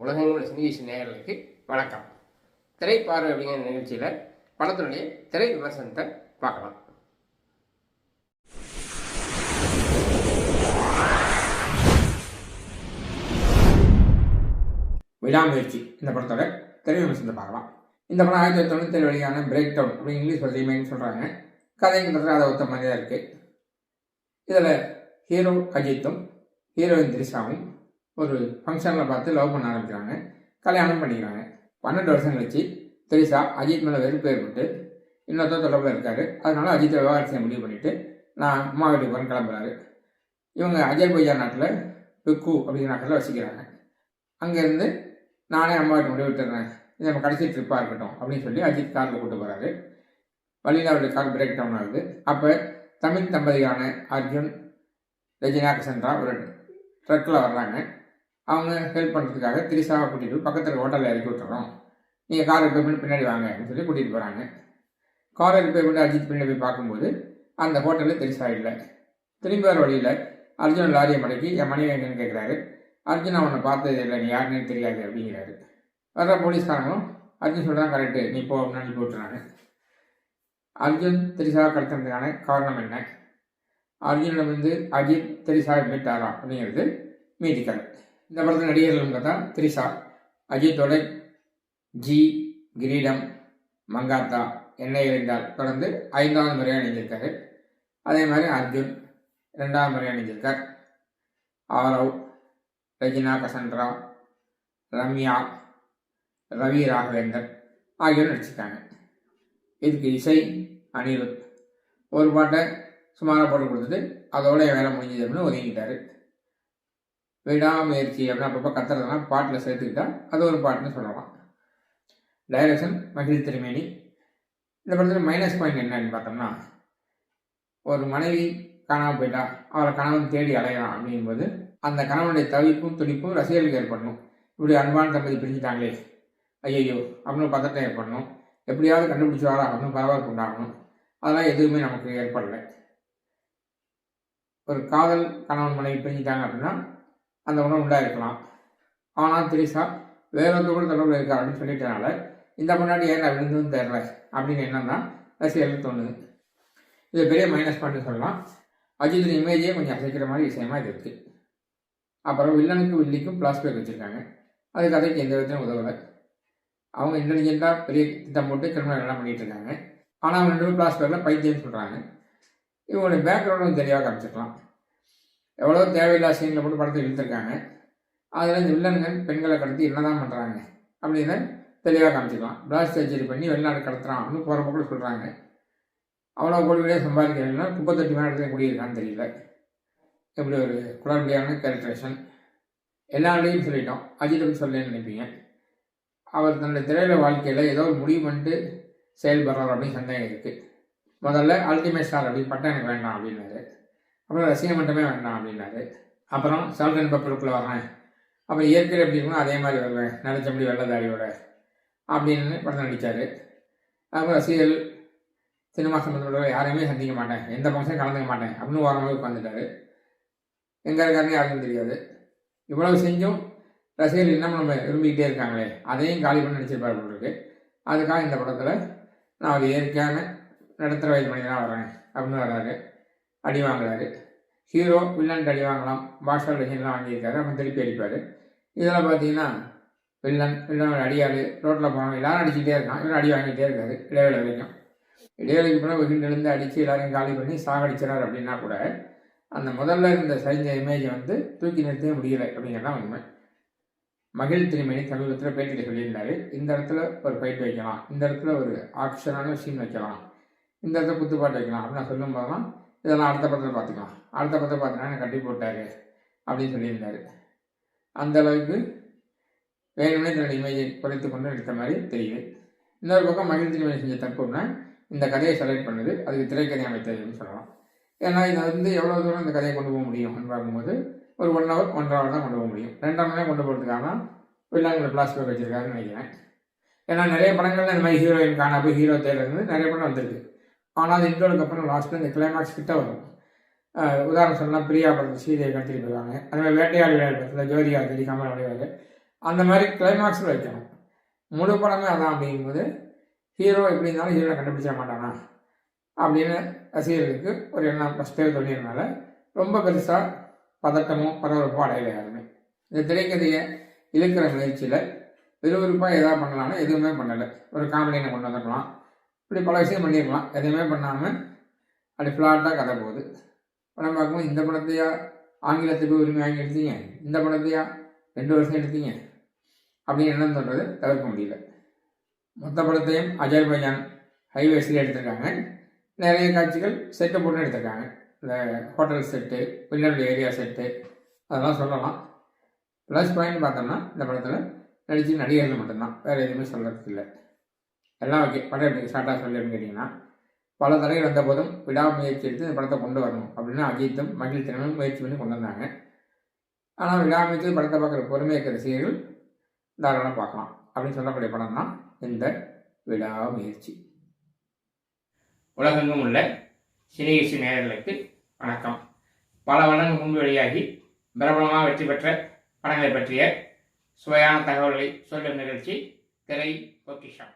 உலகங்கள் சினிகேஷன் நேயர்களுக்கு வணக்கம். திரைப்பார்வை அப்படிங்கிற நிகழ்ச்சியில் படத்தினுடைய திரை விமர்சனத்தை பார்க்கலாம். விடாமுயற்சி இந்த படத்தோட திரை விமர்சனத்தை பார்க்கலாம். இந்த படம் ஆயிரத்தி தொள்ளாயிரத்தி தொண்ணூற்றி வெளியான பிரேக் டவுன் அப்படின்னு இங்கிலீஷ் ஒரு சொல்கிறாங்க கதை கிட்டத்தட்ட அதை ஒத்த மாதிரி தான் இருக்குது இதில் ஹீரோ அஜித்தும் ஹீரோயின் திரிஷாவும் ஒரு ஃபங்க்ஷனில் பார்த்து லவ் பண்ண ஆரம்பிக்கிறாங்க. கல்யாணம் பண்ணிக்கிறாங்க. பன்னெண்டு வருஷம் கழிச்சு தெரிசா அஜித் மேலே வெறுப்பு ஏற்பட்டு இன்னொருத்தர் தொடர்பில் இருக்காரு. அதனால அஜித்தை விவகாரம் செய்ய முடிவு பண்ணிவிட்டு நான் அம்மா வீட்டுக்கு போகிறேன் கிளம்புறாரு. இவங்க அஜர்பைஜான் நாட்டில் பிக்கு அப்படிங்கிற நாட்டில் வசிக்கிறாங்க. அங்கேருந்து நானே அம்மா வீட்டு முடிவு விட்டுறேன் இது நம்ம கடைசி ட்ரிப்பாக இருக்கட்டும் அப்படின்னு சொல்லி அஜித் காரில் கூட்டு போகிறாரு வழியில் அவருடைய கார் பிரேக் டவுன் ஆகுது. அப்போ தமிழ் தம்பதியான அர்ஜுன் ரஜினா கிருஷ்ணரா ஒரு ட்ரக்கில் வர்றாங்க. அவங்க ஹெல்ப் பண்ணுறதுக்காக திரிசாவை கூட்டிகிட்டு பக்கத்தில் ஹோட்டலில் இறக்கி விட்டுறோம். நீங்கள் கார் ரிப்பேர் பண்ணி பின்னாடி வாங்க அப்படின்னு சொல்லி கூட்டிகிட்டு போகிறாங்க காரை ரிப்பேர் பண்ணி அஜித் பின்னாடி போய் பார்க்கும்போது அந்த ஹோட்டலில் திரிசா இல்லை. திரும்பி வர வழியில் அர்ஜுன் லாரியை மடக்கி என் மனைவி எங்கன்னு கேட்குறாரு அர்ஜுன் அவனை பார்த்தது இல்லை நீ யாருன்னு தெரியாது அப்படிங்கிறாரு. வர்ற போலீஸ்காரங்களும் அர்ஜுன் சொல்கிறான் கரெக்டு நீ போ அப்படின்னு அனுப்பி விட்டுறாங்க. அர்ஜுன் திரிசாவை கடத்துறதுக்கான காரணம் என்ன? அர்ஜுனிடம் வந்து அஜித் திரிசாவை மீட்டாரா அப்படிங்கிறது மீதி இந்த படத்தில் நடிகர்கள் பார்த்தா திரிசா அஜித்தோட ஜி கிரீடம் மங்காத்தா என்னை இருந்தால் தொடர்ந்து ஐந்தாவது முறையாக அணிஞ்சிருக்காரு அதே மாதிரி அர்ஜுன் ரெண்டாவது முறையாக அணிஞ்சிருக்கார் ஆரவ் ரஜினா கசன்ரா ரம்யா ரவி ராகவேந்தர் ஆகியோர் நடிச்சிருக்காங்க. இதுக்கு இசை அனிருத் ஒரு பாட்டை சுமாராக போட்டு கொடுத்துட்டு அதோட வேலை முடிஞ்சது அப்படின்னு ஒதுங்கிட்டாரு. விடாமுயற்சி அப்படின்னு அப்பப்போ கத்துறதெல்லாம் பாட்டில் சேர்த்துக்கிட்டா அது ஒரு பாட்டுன்னு சொல்லலாம். டைரக்ஷன் மகிழ் திருமேனி. இந்த படத்தில் மைனஸ் பாயிண்ட் என்னன்னு பார்த்தோம்னா ஒரு மனைவி காணாமல் போயிட்டா அவரை கணவன் தேடி அலையலாம் அப்படிங்கும்போது அந்த கணவனுடைய தவிப்பும் துடிப்பும் ரசிகர்களுக்கு ஏற்படணும். இப்படி அன்பான தம்பதி பிரிஞ்சுட்டாங்களே ஐயையோ அப்படின்னு பதட்டம் ஏற்படணும். எப்படியாவது கண்டுபிடிச்சாரா அப்படின்னு பரவாயில்ல உண்டாகணும். அதெல்லாம் எதுவுமே நமக்கு ஏற்படலை. ஒரு காதல் கணவன் மனைவி பிரிஞ்சுட்டாங்க அப்படின்னா அந்த உணவு உண்டாயிருக்கலாம். ஆனால் திரிசா வேறொருத்தர் கூட தொடர்பு இருக்கா அப்படின்னு சொல்லிட்டனால இந்த முன்னாடி ஏன் நான் விழுந்தும் தெரில அப்படின்னு என்னன்னா ரசிகர்கள் தோணுது. இது பெரிய மைனஸ் பாயிண்ட் சொல்லலாம். அஜித்தின் இமேஜே கொஞ்சம் அசைக்கிற மாதிரி விஷயமா இது இருக்குது அப்புறம் வில்லனுக்கும் வில்லிக்கும் பிளாஸ்பேக் வச்சுருக்காங்க. அது கதைக்கு எந்த விதத்திலும் உதவலை. அவங்க இன்டெலிஜென்ட்டாக பெரிய திட்டம் போட்டு கிரிமினல் எல்லாம் பண்ணிகிட்டு இருக்காங்க. ஆனால் அவங்க ரெண்டு பேரும் பிளாஸ்பேக்கில் பைத்தியம்னு சொல்கிறாங்க இவங்களுடைய பேக்ரவுண்டும் தெளிவாக காமிச்சிருக்கலாம். எவ்வளோ தேவையில்லா சீனில் போட்டு படத்தை இழுத்துருக்காங்க. அதில் இந்த வில்லன்கள் பெண்களை கடத்தி என்ன தான் பண்ணுறாங்க அப்படின்னு தெளிவாக காமிச்சிக்கலாம். பிளாஸ்ட் சர்ஜரி பண்ணி வெளிநாடு கடத்துறான் அப்படின்னு போகிற போக்கில் சொல்கிறாங்க அவ்வளோ கோடி கோடியாக சம்பாதிக்கிறதுனா குப்பத்தொட்டி மேலே குடியிருக்கான்னு தெரியல. எப்படி ஒரு குழந்தையான கேரக்டரேஷன் எல்லா சொல்லிட்டோம். அஜித்தை பற்றி சொல்லலன்னு நினைப்பீங்க. அவர் தன்னுடைய திரையில வாழ்க்கையில் ஏதோ ஒரு முடிவு பண்ணிட்டு செயல்படுறார் அப்படின்னு சந்தேகம் இருக்குது முதல்ல அல்டிமேட் ஸ்டார் அப்படின்னு பட்டம் எனக்கு வேண்டாம் அப்படின்னாரு. அப்புறம் ரசிக மட்டுமே வேண்டாம் அப்படின்னாரு. அப்புறம் சால்டன் பப்பருக்குள்ளே வரேன் அப்புறம் இயற்கை எப்படி இருக்கணும் அதே மாதிரி வருவேன். நினச்சபடி வெள்ளதாரியோட அப்படின்னு படம் நடித்தார் அப்புறம் ரசிகர்கள் சினிமா சம்பந்தப்பட்ட யாரையுமே சந்திக்க மாட்டேன். எந்த ஃபங்க்ஷனும் கலந்துக்க மாட்டேன். அப்படின்னு ஓரமாக உட்காந்துட்டாரு எங்கே இருக்காருன்னு யாருக்கும் தெரியாது. இவ்வளவு செஞ்சும் ரசிகர்கள் இன்னும் நம்ம விரும்பிக்கிட்டே இருக்காங்களே. அதையும் காலி பண்ணி நடிச்சிருப்பார் போட்டுருக்கு இருக்கு. அதுக்காக இந்த படத்தில் நான் ஒரு இயற்கையான நடுத்தர வயது தான் வரேன் அப்படின்னு வர்றாரு. அடி வாங்குறாரு. ஹீரோ வில்லன் அடி வாங்கலாம். பாஷா லெஜன்லாம் வாங்கியிருக்காரு. அவன் திருப்பி அடிப்பார். இதில் பார்த்தீங்கன்னா வில்லன் வில்லன் அடியாள் ரோட்டில் போனவன் எல்லாரும் அடிச்சுட்டே இருக்கான். இவன் அடி வாங்கிட்டே இருக்காரு இடைவேளை வரைக்கும். இடைவேளைக்கு போனால் வெகுண்டிலிருந்து அடித்து எல்லாரையும் காலி பண்ணி சாகடிச்சிடார் அப்படின்னா கூட அந்த முதல்ல இருந்த சரிஞ்ச இமேஜை வந்து தூக்கி நிறுத்தவே முடியலை அப்படிங்கிறதான் உண்மை. மகிழ் திருமணி சமீபத்தில் பேட்டியில் சொல்லியிருந்தாரு. இந்த இடத்துல ஒரு ஃபைட் வைக்கலாம். இந்த இடத்துல ஒரு ஆக்ஷனான சீன் வைக்கலாம். இந்த இடத்துல குத்துப்பாட்டு வைக்கலாம் அப்படின்னு நான் சொல்லும் போதெல்லாம் இதெல்லாம் அடுத்த படத்தில் பார்த்துக்கலாம் அடுத்த படத்தில் பார்த்தீங்கன்னா என்னை கட்டி போட்டாரு அப்படின்னு சொல்லியிருந்தார். அந்த அளவுக்கு வேணும்னே தன்னோட இமேஜை குறைத்து கொண்டு எடுத்த மாதிரி தெரியுது. இன்னொரு பக்கம் மகிழ்ச்சி செஞ்ச தப்புன்னா இந்த கதையை செலக்ட் பண்ணுது. அதுக்கு திரைக்கதை அமைத்ததுன்னு சொல்லலாம். ஏன்னா இதை வந்து எவ்வளோ தூரம் இந்த கதையை கொண்டு போக முடியும் பார்க்கும்போது ஒரு ஒன் ஹவர் ஒன்றரை ஹவர் தான் கொண்டு போக முடியும். ரெண்டாம் நேரம் கொண்டு போகிறதுக்காக பிள்ளைங்களை பிளாஸ்டிக் வச்சிருக்காருன்னு நினைக்கிறேன். ஏன்னா நிறைய படங்கள்ல இந்த மாதிரி ஹீரோயின் காணா போய் ஹீரோ தேடுறது நிறைய படம் வந்திருக்கு. ஆனால் அது இன்ட்ரோலுக்கு அப்புறம் லாஸ்ட்டில் இந்த கிளைமேக்ஸ் கிட்ட வரும். உதாரணம் சொன்னால் பிரியா படத்தில் சீதையை கடத்திட்டு போயிருவாங்க அந்த மாதிரி வேட்டையாடி விளையாடு படத்தில் ஜோதிகா தேடி கமல் விளையாடு அந்த மாதிரி கிளைமாக்ஸில் வைக்கணும். முழு படமே அதான் அப்படிங்கும்போது ஹீரோ எப்படி இருந்தாலும் ஹீரோவை கண்டுபிடிச்சிட மாட்டானா? அப்படின்னு ரசிகர்களுக்கு ஒரு எண்ணம் ஃபஸ்ட்டே சொல்லியிருந்தனால ரொம்ப பெருசாக பதட்டமோ பரபரப்போ அடையலை யாருமே. இந்த திரைக்கதையை இழுக்கிற முயற்சியில் விறுவிறுப்பாக எதாவது பண்ணலாம்னா எதுவுமே பண்ணலை. ஒரு காமெடியை கொண்டு வந்துருக்கலாம். இப்படி பல விஷயம் பண்ணியிருக்கலாம். எதுவுமே பண்ணாமல் அப்படி ஃப்ளாட்டாக கதை போகுது. படம் பார்க்கும்போது இந்த படத்தையா ஆங்கிலத்துக்கு உரிமை வாங்கி எடுத்தீங்க? இந்த படத்தையா ரெண்டு வருஷம் எடுத்தீங்க? அப்படின்னு என்ன சொல்கிறது தவிர்க்க முடியல. மொத்த படத்தையும் அஜர்பைஜான் ஹைவேஸில் எடுத்திருக்காங்க. நிறைய காட்சிகள் செட்டு போட்டு எடுத்திருக்காங்க. இந்த ஹோட்டல் செட்டு பின்னாடி ஏரியா செட்டு அதெல்லாம் சொல்லலாம். ப்ளஸ் பாயிண்ட் பார்த்தோம்னா இந்த படத்தில் நடித்து நடிகர்கள் மட்டும்தான். வேறு எதுவுமே சொல்கிறதுக்கு இல்லை எல்லாம் ஓகே படம் எப்படி ஷார்ட்டாக சொல்லணும்னு கேட்டிங்கன்னா பல தடைகள் வந்த போதும் விடாமுயற்சி எடுத்து இந்த படத்தை கொண்டு வரணும் அப்படின்னு அஜித்தும் மகிழ் முயற்சி பண்ணி கொண்டு வந்தாங்க. ஆனால் விடாமுயற்சி படத்தை பார்க்குற பொறுமை இருக்கிற ரசிகர்கள் தாராளம் பார்க்கலாம் அப்படின்னு சொல்லக்கூடிய படம் தான் இந்த விடாமுயற்சி. உலகெங்கும் உள்ள சினேகிசி நேயர்களுக்கு வணக்கம். பல வருடங்கள் முன்பு வெளியாகி பிரபலமாக வெற்றி பெற்ற படங்களை பற்றிய சுவையான தகவல்களை சொல்லும் நிகழ்ச்சி திரை பொக்கிஷம்.